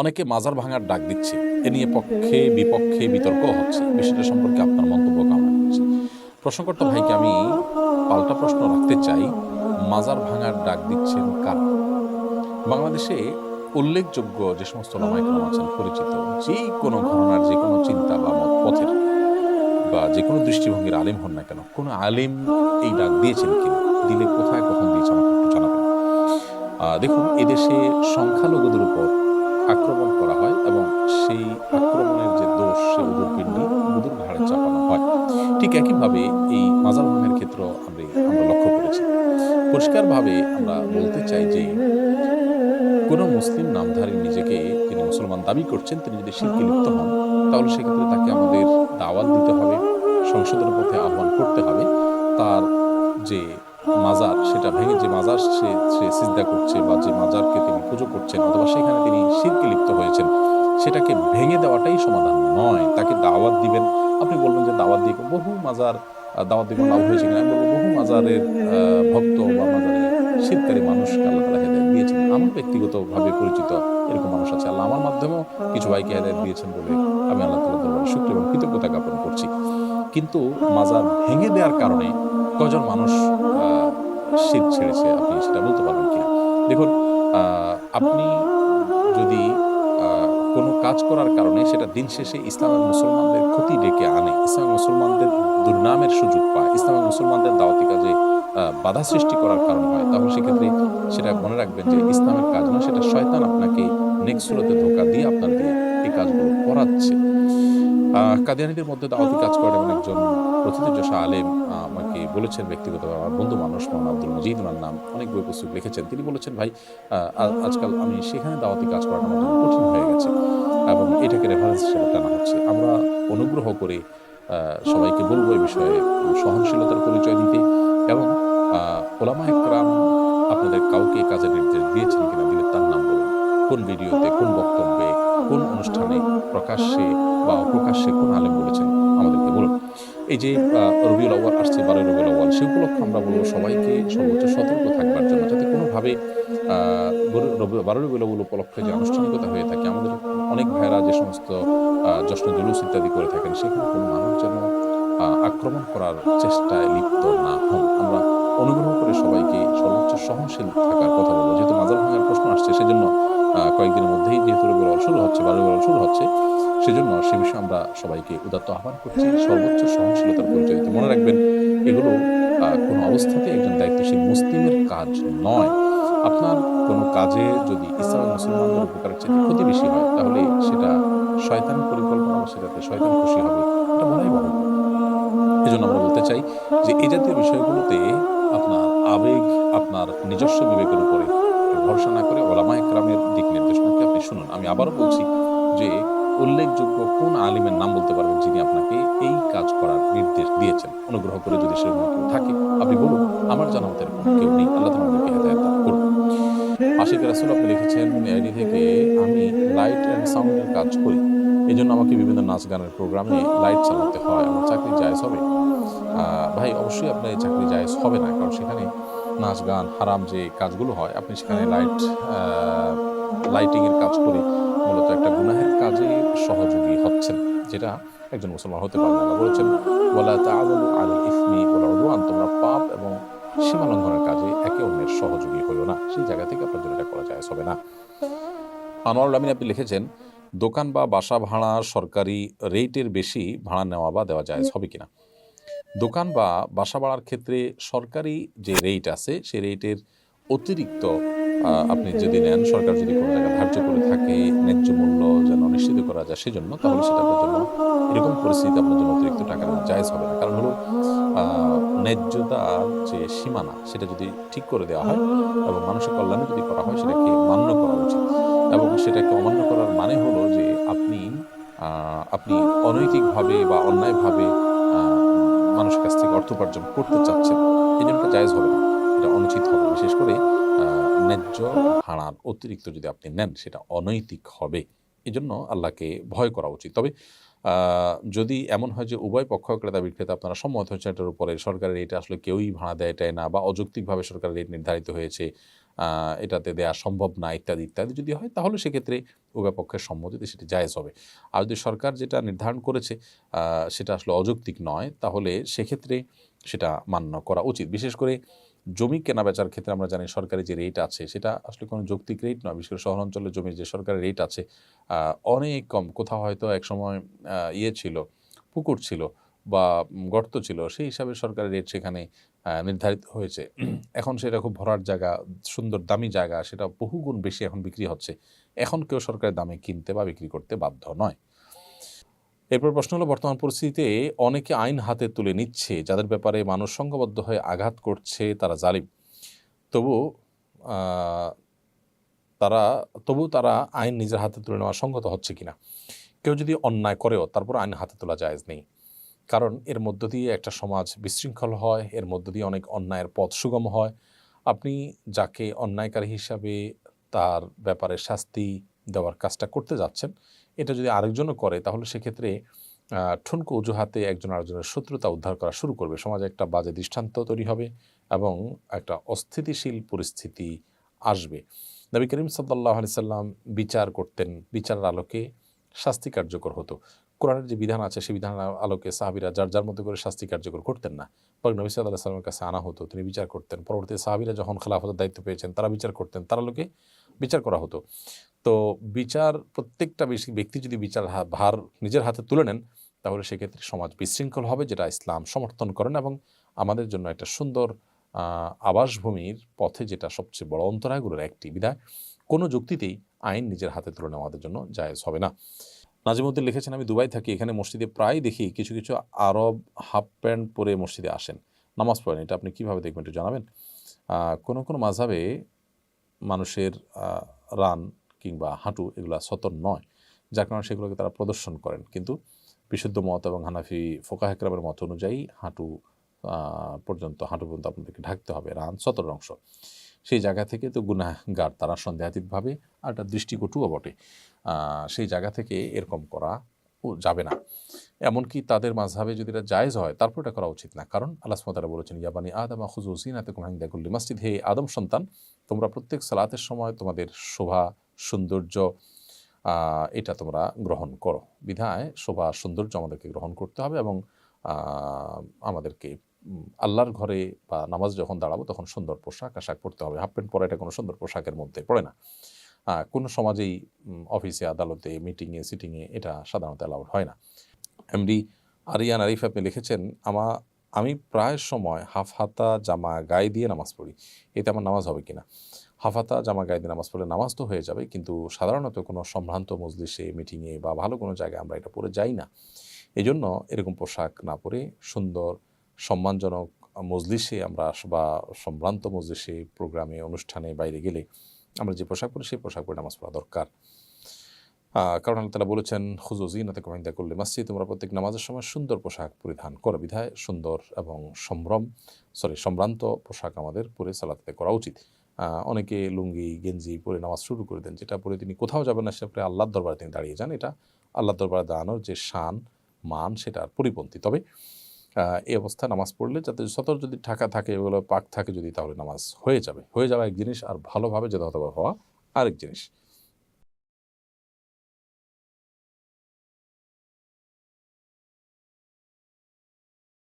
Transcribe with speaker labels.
Speaker 1: অনেকে মাজার ভাঙার ডাক দিচ্ছে। এ নিয়ে পক্ষে, বিপক্ষে বিতর্ক হচ্ছে। বিষয়টা সম্পর্কে আপনার মন্তব্য কামনা করছি প্রশ্নকর্তা ভাইকে আমি পাল্টা প্রশ্ন রাখতে চাই। মাজার ভাঙার ডাক দিচ্ছেন কারা? বাংলাদেশে উল্লেখযোগ্য যে সমস্ত লামাইকরাম আছেন, পরিচিত যে কোনো ঘটনার যে কোনো চিন্তা বা মত পথের বা যে কোনো দৃষ্টিভঙ্গির আলিম হন না কেন, কোনো আলিম এই ডাক দিয়েছেন কিনা দিলে কোথায়, কখন দিয়েছে আমাকে একটু জানাবেন। দেখুন, এদেশে সংখ্যালঘুদের উপর আক্রমণ করা হয় এবং সেই আক্রমণের যে দোষ সে উদুর পিণ্ডি উদুর ঘাড়ে চাপানো হয়। ঠিক একইভাবে এই মাজার ভাঙের ক্ষেত্র আমরা আমরা লক্ষ্য করেছি। পরিষ্কারভাবে আমরা বলতে চাই যে, কোনো মুসলিম নামধারী নিজেকে তিনি মুসলমান দাবি করছেন, তিনি যদি শিরকে লিপ্ত হন, তাহলে সেক্ষেত্রে তাকে আমাদের দাওয়াত দিতে হবে, সংশোধনের পথে আহ্বান করতে হবে। তার যে মাজার, সেটা ভেঙে যে মাজার সে সে সিজদা করছে বা যে মাজারকে তিনি পুজো করছেন অথবা সেখানে তিনি শিরকে লিপ্ত হয়েছেন, সেটাকে ভেঙে দেওয়াটাই সমাধান নয়। তাকে দাওয়াত দিবেন। আপনি বলবেন যে দাওয়াত দিয়ে বহু মাজার দাওয়াত দিয়ে লাভ হয়েছে কিনা? আমি বলব বহু মাজারের ভক্ত বা মাজারের শীতকারী মানুষকে আল্লাহ তালা হেদায়ত দিয়েছেন। আমার ব্যক্তিগতভাবে পরিচিত এরকম মানুষ আছে আল্লাহ। আমার মাধ্যমেও কিছু ভাইকে হেদায়ত দিয়েছেন বলে আমি আল্লাহ তালা দরবারে শুক্র এবং কৃতজ্ঞতা জ্ঞাপন করছি। কিন্তু মাজার ভেঙে দেওয়ার কারণে কজন মানুষ শীত ছেড়েছে? আপনি সেটা বলতে পারবেন কিনা? দেখুন আপনি যদি কোনো কাজ করার কারণে সেটা দিন শেষে ইসলামের মুসলমানদের ক্ষতি ডেকে আনে ইসলাম মুসলমানদের দুর্নামের সুযোগ পায়, ইসলামের মুসলমানদের দাওয়াতি কাজে বাধা সৃষ্টি করার কারণ হয়, তাহলে সেক্ষেত্রে সেটা মনে রাখবেন যে ইসলামের কাজ না সেটা শয়তান আপনাকে নেক্সট সুরতে ধোকা দিয়ে আপনার দিয়ে এই কাজগুলো করাচ্ছে। কাদিয়ানিদের মধ্যে দাওয়াতি কাজ করেন এমন একজন প্রথিতযশা আলেম আমাকে বলেছেন ব্যক্তিগতভাবে আমার বন্ধু মানুষ মোহাম্মদ আব্দুল মজিদ, ওনার নাম অনেক বই পুস্তক লিখেছেন। তিনি বলেছেন, ভাই আজকাল আমি সেখানে দাওয়াতি কাজ করাটা আমার কঠিন হয়ে গেছে এবং এটাকে রেফারেন্স হিসেবে টানা হচ্ছে। আমরা অনুগ্রহ করে সবাইকে বলব এই বিষয়ে সহনশীলতার পরিচয় দিতে এবং ওলামা একরাম আপনাদের কাউকে কাজের নির্দেশ দিয়েছেন কিনা দিলে তার নাম বলুন। কোন ভিডিওতে, কোন বক্তব্যে কোন অনুষ্ঠানে প্রকাশ্যে বা অপ্রকাশ্যে কোন আলেম বলেছেন আমাদেরকে বলুন। এই যে রবিউল আউ্য়াল আসছে, বারোই রবিউল আউ্য়াল, সে উপলক্ষে আমরা বলব সবাইকে সর্বোচ্চ সতর্ক থাকবার জন্য, যাতে কোনোভাবে বারোই রবিউল আউ্য়াল উপলক্ষে যে আনুষ্ঠানিকতা হয়ে থাকে, আমাদের অনেক ভাইয়েরা যে সমস্ত জশ্ন জুলুস ইত্যাদি করে থাকেন, সেখানে কোনো মানুষ যেন আক্রমণ করার চেষ্টায় লিপ্ত না হন। আমরা অনুগ্রহ করে সবাইকে সর্বোচ্চ সহনশীল থাকার কথা বলব যেহেতু মাজার ভাঙার প্রশ্ন আসছে, সেজন্য কয়েকদিনের মধ্যেই যেহেতু আউ্য়াল শুরু হচ্ছে রবিউল আউ্য়াল শুরু হচ্ছে, সেজন্য সে বিষয়ে আমরা সবাইকে উদাত্ত আহ্বান করছি, সর্বোচ্চ সহনশীলতার পরিচয় মনে রাখবেন, এগুলো কোনো অবস্থাতে একজন দায়িত্বশীল মুসলিমের কাজ নয়। আপনার কোনো কাজে যদি ইসলাম মুসলমানদের উপকারের চেয়ে ক্ষতি বেশি হয়, তাহলে সেটা শয়তানের পরিকল্পনা বা সেটাতে শয়তান খুশি হবে, এটা বলাই বাহুল্য। এই জন্য আমরা বলতে চাই যে, এই জাতীয় বিষয়গুলোতে আপনার আবেগ, আপনার নিজস্ব বিবেকের উপরে ভরসা না করে ওলামা একরামের দিক নির্দেশনাকে আপনি শুনুন। আমি আবারও বলছি যে উল্লেখযোগ্য কোন আলিমের নাম বলতে পারবেন যিনি আপনাকে এই কাজ করার নির্দেশ দিয়েছেন। অনুগ্রহ করে যদি সেরকম থাকে, আপনি বলুন, আমার জানা কেউ নেই। আল্লাহ আমাদেরকে হেদায়ত দান করুন। আশিক রাসুল আপনি লিখেছেন এডি থেকে আমি লাইট অ্যান্ড সাউন্ডের কাজ করি। এই জন্য আমাকে বিভিন্ন নাচ গানের প্রোগ্রামে লাইট চালাতে হয়। আমার চাকরি জায়জ হবে? ভাই, অবশ্যই আপনার এই চাকরি জায়জ হবে না, কারণ সেখানে নাচ গান হারাম যে কাজগুলো হয়, আপনি সেখানে লাইট লাইটিংয়ের কাজ করে মূলত একটা গুনাহের কাজে সহযোগী হচ্ছেন, যেটা একজন মুসলমান হতে পারে না। বলেছেন, ওয়ালা তাআওয়ানু আলাল ইসমি ওয়াল উদওয়ান তোমরা পাপ এবং সীমা লঙ্ঘনের কাজে একে অন্যের সহযোগী হইও না। সেই জায়গা থেকে আপনার জন্য এটা করা যায় হবে না। আনোয়ার আমিন আপনি লিখেছেন দোকান বা বাসা ভাড়া সরকারি রেটের বেশি ভাড়া নেওয়া বা দেওয়া যায়, হবে কিনা? দোকান বা বাসা ভাড়ার ক্ষেত্রে সরকারি যে রেট আছে, সেই রেটের অতিরিক্ত আপনি যদি নেন, সরকার যদি কোনো জায়গায় ধার্য করে থাকে, ন্যায্য মূল্য যেন নিশ্চিত করা যায়, সেজন্য, তাহলে সেটা আপনার জন্য এরকম পরিস্থিতি আপনার জন্য অতিরিক্ত টাকা জায়জ হবে না। কারণ হলো ন্যায্যতার যে সীমানা সেটা যদি ঠিক করে দেওয়া হয় এবং মানুষের কল্যাণে যদি করা হয়, সেটাকে মান্য করা উচিত। এবং সেটাকে অমান্য করার মানে হলো যে আপনি আপনি অনৈতিকভাবে বা অন্যায়ভাবে মানুষের কাছ থেকে অর্থ উপার্জন করতে চাচ্ছেন, এই জন্য জায়জ হবে না। এটা অনুচিত হবে বিশেষ করে ন্যায্য ভাড়ার অতিরিক্ত যদি আপনি নেন, সেটা অনৈতিক হবে। এই জন্য আল্লাহকে ভয় করা উচিত। তবে যদি এমন হয় যে উভয় পক্ষ ক্রেতা বিক্রেতা আপনারা সম্মত হয়েছে এটার উপরে, সরকারের এটা আসলে কেউই ভাড়া দেয় এটাই না বা অযৌক্তিকভাবে সরকারের রেট নির্ধারিত হয়েছে এটাতে দেয়া সম্ভব না, ইত্যাদি ইত্যাদি যদি হয় তাহলে সেক্ষেত্রে উভয় পক্ষের সম্মতিতে সেটি জায়েজ হবে। আর যদি সরকার যেটা নির্ধারণ করেছে সেটা আসলে অযৌক্তিক নয়, তাহলে সেক্ষেত্রে সেটা মান্য করা উচিত। বিশেষ করে জমি কেনা বেচার ক্ষেত্রে আমরা জানি সরকারি যে রেট আছে সেটা আসলে কোনো যৌক্তিক রেট নয়। বিশেষ করে শহর অঞ্চলের জমির যে সরকারি রেট আছে অনেক কম। কোথাও হয়তো একসময় আহ, ইয়ে ছিল পুকুর ছিল বা গর্ত ছিল সেই হিসাবে সরকারি রেট সেখানে নির্ধারিত হয়েছে। এখন সেটা খুব ভরার জায়গা সুন্দর দামি জায়গা সেটা বহুগুণ বেশি এখন বিক্রি হচ্ছে। এখন কেউ সরকারের দামে কিনতে বা বিক্রি করতে বাধ্য নয়। এরপর প্রশ্ন হলো, বর্তমান পরিস্থিতিতে অনেকে আইন হাতে তুলে নিচ্ছে, যাদের ব্যাপারে মানুষ সংঘবদ্ধ হয়ে আঘাত করছে, তারা জালিম। তবু তারা তবু তারা আইন নিজের হাতে তুলে নেওয়া সঙ্গত হচ্ছে কিনা? কেউ যদি অন্যায় করেও তারপর আইন হাতে তোলা জায়েজ নেই। কারণ এর মধ্য দিয়ে একটা সমাজ বিশৃঙ্খল হয়, এর মধ্য দিয়ে অনেক অন্যায়ের পথ সুগম হয়। আপনি যাকে অন্যায়কারী হিসাবে তার ব্যাপারে শাস্তি দেওয়ার কাজটা করতে যাচ্ছেন এটা যদি আরেকজনও করে, তাহলে সেক্ষেত্রে ঠুনকু অজুহাতে একজন আরেকজনের শত্রুতা উদ্ধার করা শুরু করবে। সমাজে একটা বাজে দৃষ্টান্ত তৈরি হবে এবং একটা অস্থিতিশীল পরিস্থিতি আসবে। নবী করিম সাল্লাহ আলি সাল্লাম বিচার করতেন, বিচারের আলোকে শাস্তি কার্যকর হতো। কোরআনের যে বিধান আছে, সেই বিধান আলোকে সাহাবিরা যার যার মধ্যে করে শাস্তি কার্যকর করতেন না। পরে নবী সাল্লাহ সাল্লামের কাছে আনা হতো, তিনি বিচার করতেন। পরবর্তী সাহাবিরা যখন খেলাফতের দায়িত্ব পেয়েছেন, তারা বিচার করতেন, তারা লোকে বিচার করা হতো। তো বিচার, প্রত্যেকটা ব্যক্তি যদি বিচার ভার নিজের হাতে তুলে নেন, তাহলে সেক্ষেত্রে সমাজ বিশৃঙ্খল হবে, যেটা ইসলাম সমর্থন করেন এবং আমাদের জন্য একটা সুন্দর আবাসভূমির পথে যেটা সবচেয়ে বড় অন্তরায়গুলোর একটি বিধায় কোনো যুক্তিতেই আইন নিজের হাতে তুলে নেওয়া আমাদের জন্য জায়েজ হবে না। নাজিমুদ্দিন লিখেছেন, আমি দুবাই থাকি, এখানে মসজিদে প্রায় দেখি কিছু কিছু আরব হাফ প্যান্ট পরে মসজিদে আসেন। নামাজ পড়েন, এটা আপনি কীভাবে দেখবেন একটু জানাবেন? কোনো কোনো মাঝাবে মানুষের রান কিংবা হাঁটু এগুলো সতর নয়। যার কারণে সেগুলোকে তারা প্রদর্শন করেন। কিন্তু বিশুদ্ধ মত এবং হানাফি ফোকা হেকরামের মত অনুযায়ী হাঁটু পর্যন্ত হাঁটু পর্যন্ত আপনাদেরকে ঢাকতে হবে। রান সতর অংশ। সেই জায়গা থেকে তো গুনাহগার তারা সন্দেহাতীতভাবে আর একটা দৃষ্টিকটুও বটে। সেই জায়গা থেকে এরকম করা যাবে না। এমনকি তাদের মাঝহাবে যদি এটা জায়েজ হয়, তারপর এটা করা উচিত না। কারণ আল্লাহ সুমতারা বলেছেন ইয়াবানি আদমা খুজুসিন এত কুমাহিন্দাকুল্লি মসজিদ। হে আদম সন্তান, তোমরা প্রত্যেক সালাতের সময় তোমাদের শোভা, সৌন্দর্য এটা তোমরা গ্রহণ করো। বিধায় শোভা সৌন্দর্য আমাদেরকে গ্রহণ করতে হবে এবং আমাদেরকে আল্লাহর ঘরে বা নামাজ যখন দাঁড়াবো, তখন সুন্দর পোশাক, আশাক পড়তে হবে। হাফ প্যান্ট পরা এটা কোনো সুন্দর পোশাকের মধ্যে পড়ে না। কোনো সমাজেই অফিসে, আদালতে, মিটিংয়ে সিটিংয়ে এটা সাধারণত অ্যালাউড হয় না। এমডি আরিয়ান আরিফ আপনি লিখেছেন, আমা, আমি প্রায় সময় হাফ হাতা জামা গায়ে দিয়ে নামাজ পড়ি। এতে আমার নামাজ হবে কিনা? হাফ হাতা জামা গায়ে দিয়ে নামাজ পড়লে নামাজ তো হয়ে যাবে, কিন্তু সাধারণত কোনো সম্ভ্রান্ত মজলিসে, মিটিংয়ে বা ভালো কোনো জায়গায় আমরা এটা পরে যাই না। এই জন্য এরকম পোশাক না পরে সুন্দর সম্মানজনক মজলিসে আমরা বা সম্ভ্রান্ত মজলিসে, প্রোগ্রামে, অনুষ্ঠানে বাইরে গেলে আমরা যে পোশাক পরি, সেই পোশাক পরে নামাজ পড়া দরকার। কারণ আল্লাহ তালা বলেছেন হুজুজিনাতে কমাইন্দা করলে মসজিদ তোমরা প্রত্যেক নামাজের সময় সুন্দর পোশাক পরিধান করো। বিধায় সুন্দর এবং সম্ভ্রম, সরি, সম্ভ্রান্ত পোশাক আমাদের পরে সালাতে করা উচিত। অনেকে লুঙ্গি, গেঞ্জি পরে নামাজ শুরু করে দেন, যেটা পরে তিনি কোথাও যাবেন না, সেটা পরে আল্লাহর দরবারে তিনি দাঁড়িয়ে যান। এটা আল্লাহর দরবারে দাঁড়ানোর যে শান, মান, সেটার পরিপন্থী। তবে এই অবস্থা নামাজ পড়লে যাতে সতর যদি ঠাকা থাকে, এগুলো পাক থাকে যদি, তাহলে নামাজ হয়ে যাবে। হয়ে যাওয়া এক জিনিস, আর ভালোভাবে হতে হওয়া আরেক জিনিস।